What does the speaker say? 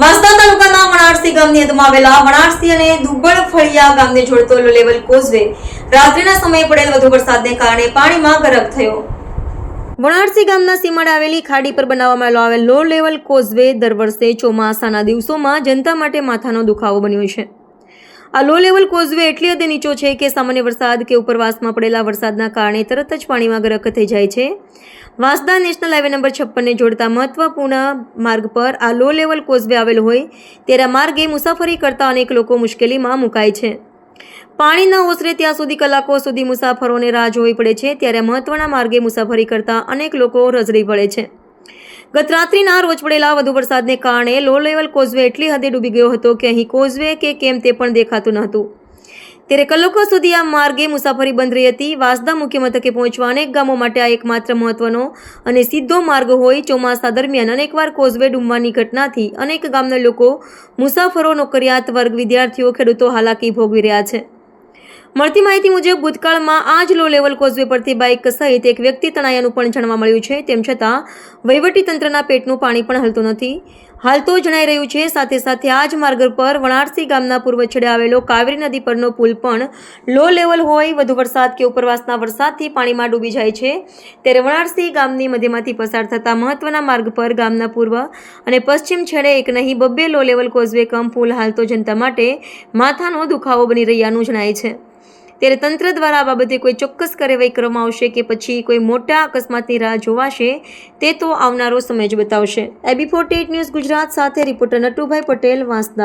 વાંસદા તાલુકાના વણાટસી ગામની હદમાં આવેલા વણાટસી અને દુબ્બળ ફળિયા ગામને જોડતો લો લેવલ કોઝવે રાત્રિના સમયે પડેલ વધુ વરસાદને કારણે પાણીમાં ગરક થયો. વણારસી ગામના સીમાડે આવેલી ખાડી પર બનાવવામાં આવેલ લો લેવલ કોઝવે દર વર્ષે ચોમાસાના દિવસોમાં જનતા માટે માથાનો દુખાવો બન્યો છે. આ લો લેવલ કોઝવે એટલી હદે નીચો છે કે સામાન્ય વરસાદ કે ઉપરવાસમાં પડેલા વરસાદના કારણે તરત જ પાણીમાં ગરક થઈ જાય છે. વાંસદા નેશનલ હાઈવે નંબર છપ્પનને જોડતા મહત્વપૂર્ણ માર્ગ પર આ લો લેવલ કોઝવે આવેલ હોય ત્યારે માર્ગે મુસાફરી કરતા અનેક લોકો મુશ્કેલીમાં મુકાય છે. પાણી ન ઓસરે ત્યાં સુધી કલાકો સુધી મુસાફરોને રાહ જોવી પડે છે ત્યારે મહત્વના માર્ગે મુસાફરી કરતા અનેક લોકો રઝળી પડે છે. ગત રાત્રિના રોજ પડેલા વધુ વરસાદને કારણે લો લેવલ કોઝવે એટલી હદે ડૂબી ગયો હતો કે અહીં કોઝવે કે કેમ તે પણ દેખાતું ન હતું ત્યારે કલાકો સુધી આ માર્ગે મુસાફરી બંધ રહી હતી. વાંસદા મુખ્ય મથકે પહોંચવા અનેક ગામો માટે આ એકમાત્ર મહત્વનો અને સીધો માર્ગ હોય ચોમાસા દરમિયાન અનેકવાર કોઝવે ડૂબવાની ઘટનાથી અનેક ગામના લોકો મુસાફરો નોકરિયાત વર્ગ વિદ્યાર્થીઓ ખેડૂતો હાલાકી ભોગવી રહ્યા છે. મળતી માહિતી મુજબ ભૂતકાળમાં આ જ લો લેવલ કોઝવે પરથી બાઇક સહિત એક વ્યક્તિ તણાયાનું પણ જાણવા મળ્યું છે. તેમ છતાં વહીવટી તંત્રના પેટનું પાણી પણ હલતું નથી. હાલ તો જણાઈ રહ્યું છે, સાથે સાથે આ જ માર્ગ પર વણારસી ગામના પૂર્વ છેડે આવેલો કાવેરી નદી પરનો પુલ પણ લો લેવલ હોય, વધુ વરસાદ કે ઉપરવાસના વરસાદથી પાણીમાં ડૂબી જાય છે. ત્યારે વણારસી ગામની મધ્યમાંથી પસાર થતા મહત્વના માર્ગ પર ગામના પૂર્વ અને પશ્ચિમ છેડે એક નહીં, બબ્બે લો લેવલ કોઝવે કમ પુલ હાલ તો જનતા માટે માથાનો દુખાવો બની રહ્યાનું જણાય છે. ત્યારે તંત્ર દ્વારા આ બાબતે કોઈ ચોક્કસ કાર્યવાહી કરવામાં આવશે કે પછી કોઈ મોટા અકસ્માતની રાહ જોવાશે, તે તો આવનારો સમય જ બતાવશે. એબી ફોર્ટી ન્યૂઝ ગુજરાત સાથે, રિપોર્ટર નટુભાઈ પટેલ, વાંસદા.